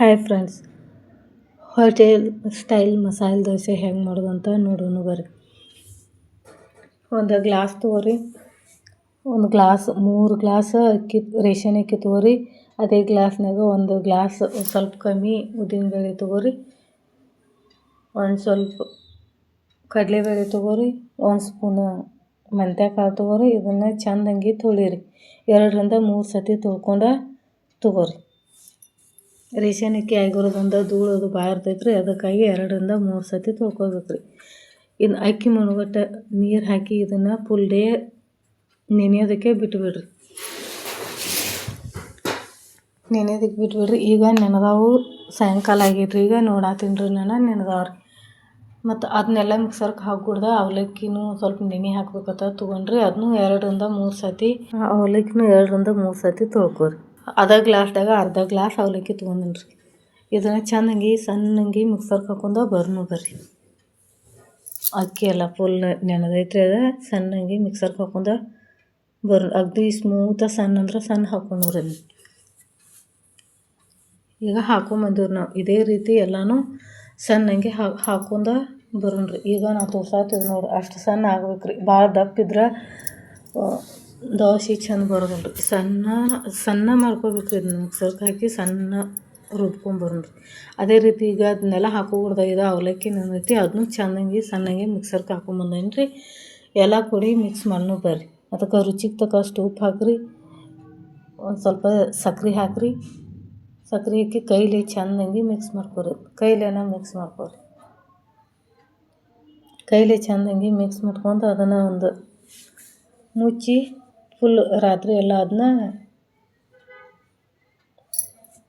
Hi friends hotel style masala dosa ಹೆಂಗೆ ಮಾಡೋದು ನೋಡೋಣ ಬರ್ರಿ. ಒಂದು ಗ್ಲಾಸ್ ತೊಗೊರಿ. ಒಂದು ಗ್ಲಾಸ್ ಮೂರು ಗ್ಲಾಸ್ ಅಕ್ಕಿ, ರೇಷನ್ ಅಕ್ಕಿ ತೊಗೊರಿ. ಅದೇ ಗ್ಲಾಸ್ನಾಗ ಒಂದು ಗ್ಲಾಸ್ ಸ್ವಲ್ಪ ಕಮ್ಮಿ ಉದ್ದಿನಬೇಳೆ ತೊಗೋರಿ. ಒಂದು ಸ್ವಲ್ಪ ಕಡಲೆಬೇಳೆ ತೊಗೋರಿ. ಒಂದು ಸ್ಪೂನ್ ಕಾಳು ತೊಗೋರಿ. ಇದನ್ನು ಚೆಂದಂಗೆ ತೊಳಿರಿ. ಎರಡರಿಂದ ಮೂರು ಸತಿ ತೊಳ್ಕೊಂಡು ತೊಗೊರಿ. ರೇಷನ್ ಅಕ್ಕಿ ಆಗಿರೋದ್ರಿಂದ ಅದು ಭಾಳ ಇರ್ತೈತೆ ರೀ ಅದಕ್ಕಾಗಿ ಎರಡರಿಂದ ಮೂರು ಸತಿ ತೊಳ್ಕೊಬೇಕು ರೀ ಇನ್ನು ಅಕ್ಕಿ ಮುಳುಗಟ್ಟ ನೀರು ಹಾಕಿ ಇದನ್ನು ಫುಲ್ ಡೇ ನೆನೆಯೋದಕ್ಕೆ ಬಿಟ್ಬಿಡ್ರಿ. ನೆನೆಯೋದಕ್ಕೆ ಬಿಟ್ಬಿಡ್ರಿ. ಈಗ ನೆನೆದಾವು ಸಾಯಂಕಾಲ ಆಗೈತೆ ರೀ ಈಗ ನೋಡಾತೀನಿ ರೀ ನಾನು ರೀ ಮತ್ತು ಅದನ್ನೆಲ್ಲ ಮಿಕ್ಸರ್ಗೆ ಹಾಕ್ಬಿಡ್ದ ಅವಲಕ್ಕಿನೂ ಸ್ವಲ್ಪ ನೆನೆ ಹಾಕ್ಬೇಕತ್ತ ತೊಗೊಂಡ್ರಿ ಅದನ್ನೂ ಎರಡರಿಂದ ಮೂರು ಸತಿ ಅವಲಕ್ಕಿನೂ ಎರಡರಿಂದ ಮೂರು ಸತಿ ತೊಳ್ಕೊರಿ. ಅದ ಗ್ಲಾಸ್ದಾಗ ಅರ್ಧ ಗ್ಲಾಸ್ ಅವಲಕ್ಕಿ ತೊಗೊಂಡಿನಿ ರೀ. ಇದನ್ನು ಚೆಂದಂಗೆ ಸಣ್ಣಗೆ ಮಿಕ್ಸರ್ಗೆ ಹಾಕೊಂಡು ಬರ್ನು ಬರ್ರಿ ಅಕ್ಕಿ ಎಲ್ಲ ಫುಲ್ ನೆನೆದೈತ್ರಿ ಅದ, ಸಣ್ಣಗೆ ಮಿಕ್ಸರ್ಗೆ ಹಾಕೊಂಡು ಬರ್, ಅಗ್ದಿ ಸ್ಮೂತ ಸಣ್ಣ ಅಂದ್ರೆ ಸಣ್ಣ ಹಾಕೊಂಡ್ರಿ ಈಗ ಹಾಕೊಂಬಂದಿವ್ರಿ ನಾವು. ಇದೇ ರೀತಿ ಎಲ್ಲನೂ ಸಣ್ಣಂಗೆ ಹಾಕೊಂಡು ಬರೋಣ್ರಿ. ಈಗ ನಾವು ತೋರ್ಸಾತಿದ್ವಿ ನೋಡ್ರಿ ಅಷ್ಟು ಸಣ್ಣ ಆಗ್ಬೇಕು ರೀ ಭಾಳ ದಪ್ಪಿದ್ರೆ ದೋಸೆ ಚೆಂದ ಬರೋದಿಲ್ಲ ರೀ ಸಣ್ಣ ಸಣ್ಣ ಮಾಡ್ಕೋಬೇಕು ಇದನ್ನ ಮಿಕ್ಸರ್ಗೆ ಹಾಕಿ ಸಣ್ಣ ರುಬ್ಕೊಂಬರೋಣ್ರಿ ಅದೇ ರೀತಿ ಈಗ ಅದನ್ನೆಲ್ಲ ಇದು ಅವಲಕ್ಕಿ ನೆನೈತಿ ಅದನ್ನು ಚೆನ್ನಾಗಿ ಸಣ್ಣಗೆ ಮಿಕ್ಸರ್ಗೆ ಹಾಕೊಂಬಂದೇನಿ ರೀ ಎಲ್ಲ ಕೊಡಿ ಮಿಕ್ಸ್ ಮಾಡೂ ಬರ್ರಿ. ಅದಕ್ಕೆ ರುಚಿಗೆ ತಕ್ಕಷ್ಟು ಉಪ್ಪು ಹಾಕಿರಿ. ಒಂದು ಸ್ವಲ್ಪ ಸಕ್ರೆ ಹಾಕಿರಿ. ಸಕ್ರೆ ಹಾಕಿ ಕೈಲಿ ಚೆಂದಂಗೆ ಮಿಕ್ಸ್ ಮಾಡ್ಕೊರಿ. ಕೈಲೇನ ಮಿಕ್ಸ್ ಮಾಡ್ಕೊರಿ. ಕೈಲಿ ಚೆಂದಂಗೆ ಮಿಕ್ಸ್ ಮಾಡ್ಕೊಂಡು ಅದನ್ನು ಒಂದು ಮುಚ್ಚಿ ಫುಲ್ ರಾತ್ರಿ ಎಲ್ಲ ಅದನ್ನ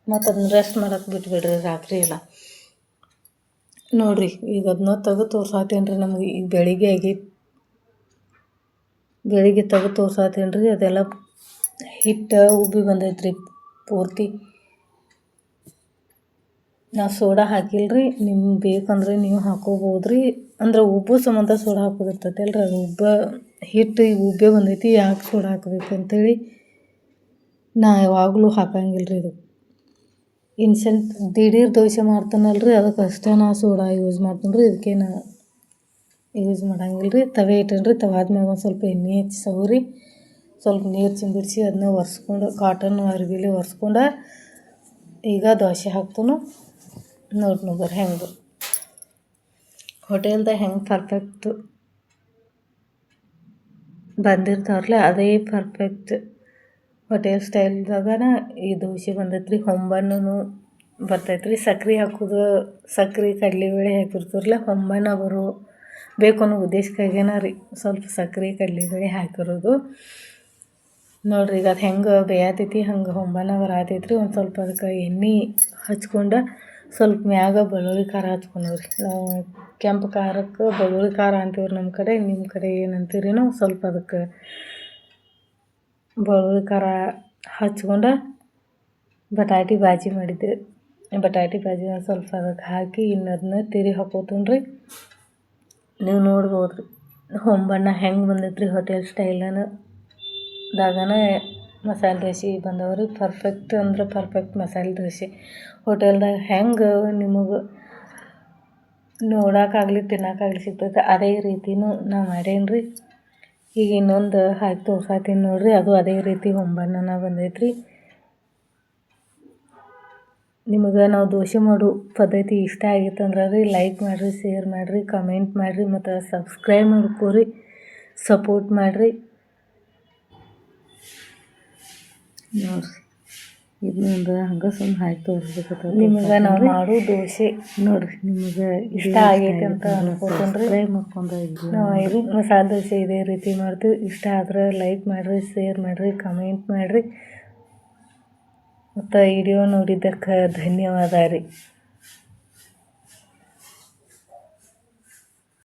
ಮತ್ತು ಅದನ್ನ ರೆಸ್ಟ್ ಮಾಡೋಕೆ ಬಿಟ್ಬಿಡ್ರಿ ರಾತ್ರಿ ಎಲ್ಲ. ನೋಡಿರಿ, ಈಗ ಅದನ್ನ ತೆಗೆದು ತೋರ್ಸಾತೇನ್ರಿ ನಮಗೆ, ಈಗ ಬೆಳಿಗ್ಗೆ ಆಗಿ ಬೆಳಿಗ್ಗೆ ತೆಗೆದು ತೋರ್ಸಾತೇನ್ರಿ, ಅದೆಲ್ಲ ಹಿಟ್ಟು ಉಬ್ಬಿ ಬಂದೈತೆ ಪೂರ್ತಿ. ನಾವು ಸೋಡಾ ಹಾಕಿಲ್ರಿ, ನಿಮ್ಗೆ ಬೇಕಂದ್ರೆ ನೀವು ಹಾಕೋಬೋದು ರೀ ಅಂದ್ರೆ ಉಬ್ಬು ಸಂಬಂಧ ಸೋಡಾ ಹಾಕೋದಿರ್ತೈತೆ ಅಲ್ರಿ ಅದು ಉಬ್ಬ ಹಿಟ್ಟು ಉಬ್ಬೆ ಬಂದೈತಿ ಯಾಕೆ ಸೋಡಾ ಹಾಕಬೇಕು ಅಂತೇಳಿ ನಾ ಯಾವಾಗಲೂ ಹಾಕಂಗಿಲ್ಲ ರೀ ಇದು. ಇನ್ಸೆಂಟ್ ದಿಢೀರ್ ದೋಸೆ ಮಾಡ್ತಾನಲ್ಲ ಅದಕ್ಕೆ ಅಷ್ಟೇ ನಾ ಸೋಡಾ ಯೂಸ್ ಮಾಡ್ತೀನಿ ರೀ ಇದಕ್ಕೆ ನಾ ಯೂಸ್ ಮಾಡಂಗಿಲ್ಲ ರೀ ತವೆ ಇಟ್ಟೇನಿ ರೀ ತವಾದ ಒಂದು ಸ್ವಲ್ಪ ಎಣ್ಣೆ ಹಚ್ಚಿ ಸವರಿ, ಸ್ವಲ್ಪ ನೀರು ಚಿಂಬಿಡಿಸಿ ಅದನ್ನ ಒರೆಸ್ಕೊಂಡು ಕಾಟನ್ ಅರ್ಬಿಲಿ ಒರೆಸ್ಕೊಂಡು ಈಗ ದೋಸೆ ಹಾಕ್ತನು. ನೋಡಿ ಬರ್ರಿ ಹೆಂಗೆ. ಹೋಟೆಲ್ದಾಗ ಹೆಂಗೆ ಪರ್ಫೆಕ್ಟ್ ಬಂದಿರ್ತಾವ್ರಲ್ಲ, ಅದೇ ಪರ್ಫೆಕ್ಟ್ ಹೋಟೆಲ್ ಸ್ಟೈಲ್ದಾಗ ಈ ದೋಸೆ ಬಂದೈತೆ ರೀ ಹೊಂಬಣ್ಣೂ ಬರ್ತೈತೆ ರೀ ಸಕ್ರೆ ಹಾಕೋದು, ಸಕ್ರೆ ಕಡಲೆಬೇಳೆ ಹಾಕಿರ್ತಾರಲ್ಲ ಹೊಂಬಣ್ಣ ಬರೋ ಬೇಕು ಅನ್ನೋ ಉದ್ದೇಶಕ್ಕಾಗೇನ ರೀ, ಸ್ವಲ್ಪ ಸಕ್ರೆ ಕಡಲೆಬೇಳೆ ಹಾಕಿರೋದು. ನೋಡ್ರಿ, ಈಗ ಅದು ಹೆಂಗೆ ಬೇಯತೈತಿ, ಹಂಗೆ ಹೊಂಬಣ್ಣ ಬರತೈತಿ ರೀ ಒಂದು ಸ್ವಲ್ಪ ಅದಕ್ಕೆ ಎಣ್ಣೆ ಹಚ್ಕೊಂಡು ಸ್ವಲ್ಪ ಮ್ಯಾಗ ಬೆಳ್ಳುಳ್ಳಿ ಖಾರ ಹಚ್ಕೊಂಡವ್ರಿ. ನಾವು ಕೆಂಪು ಖಾರಕ್ಕೆ ಬೆಳ್ಳುಳ್ಳಿ ಖಾರ ಅಂತೀವ್ರಿ ನಮ್ಮ ಕಡೆ ನಿಮ್ಮ ಕಡೆ ಏನು ಅಂತೀರೇನೋ ಸ್ವಲ್ಪ ಅದಕ್ಕೆ ಬೆಳ್ಳುಳ್ಳಿ ಖಾರ ಹಚ್ಕೊಂಡು ಬಟಾಟಿ ಬಾಜಿ ಮಾಡಿದ್ದೆ. ಬಟಾಟಿ ಬಾಜಿ ಸ್ವಲ್ಪ ಅದಕ್ಕೆ ಹಾಕಿ ಇನ್ನದನ್ನ ತಿರಿ ಹಾಕೋತೀನಿ ರೀ ನೀವು ನೋಡ್ಬೋದು ರೀ ಹೊಂಬಣ್ಣ ಹೆಂಗೆ ಬಂದೈತೆ ರೀ ಹೋಟೆಲ್ ಸ್ಟೈಲನ ದಾಗನ ಮಸಾಲೆ ದೋಸೆ ಬಂದವರು ಪರ್ಫೆಕ್ಟ್ ಅಂದ್ರೆ ಪರ್ಫೆಕ್ಟ್ ಮಸಾಲೆ ದೋಸೆ. ಹೋಟೆಲ್ದಾಗ ಹೆಂಗೆ ನಿಮಗೆ ನೋಡೋಕ್ಕಾಗಲಿ ತಿನ್ನೋಕ್ಕಾಗಲಿ ಸಿಗ್ತೈತೆ, ಅದೇ ರೀತಿನೂ ನಾ ಮಾಡೇನಿ ರೀ ಈಗ ಇನ್ನೊಂದು ಹಾಕಿ ತೋರ್ಸಾತೀನಿ ನೋಡಿರಿ, ಅದು ಅದೇ ರೀತಿ ಹೊಂಬಣ್ಣನ ಬಂದೈತೆ ನಿಮಗೆ ನಾವು ದೋಸೆ ಮಾಡೋ ಪದ್ಧತಿ ಇಷ್ಟ ಆಗಿತ್ತಂದ್ರೆ ರೀ ಲೈಕ್ ಮಾಡಿರಿ ಶೇರ್ ಮಾಡಿರಿ ಕಮೆಂಟ್ ಮಾಡಿರಿ, ಮತ್ತು ಸಬ್ಸ್ಕ್ರೈಬ್ ಮಾಡ್ಕೋರಿ ಸಪೋರ್ಟ್ ಮಾಡಿರಿ. ನೋಡಿರಿ ಇದನ್ನೊಂದು ಹಂಗೆ ಸುಮ್ಮನೆ ಹಾಕಿ ತೋರಿಸ್ಬೇಕತ್ತ ನಿಮಗೆ ನಾವು ಮಾಡೋ ದೋಸೆ. ನೋಡಿರಿ ನಿಮಗೆ ಇಷ್ಟ ಆಗೈತೆ ಅಂತ ಅನ್ಕೋತೀನಿ ರೀ ಮಾಡ್ಕೊಂಡು ಇದು ಮಸಾಲೆ ದೋಸೆ ಇದೇ ರೀತಿ ಮಾಡ್ತೀವಿ. ಇಷ್ಟ ಆದ್ರೆ ಲೈಕ್ ಮಾಡಿರಿ ಶೇರ್ ಮಾಡಿರಿ ಕಮೆಂಟ್ ಮಾಡಿರಿ. ಮತ್ತು ವಿಡಿಯೋ ನೋಡಿದ್ದಕ್ಕೆ ಧನ್ಯವಾದ ರೀ.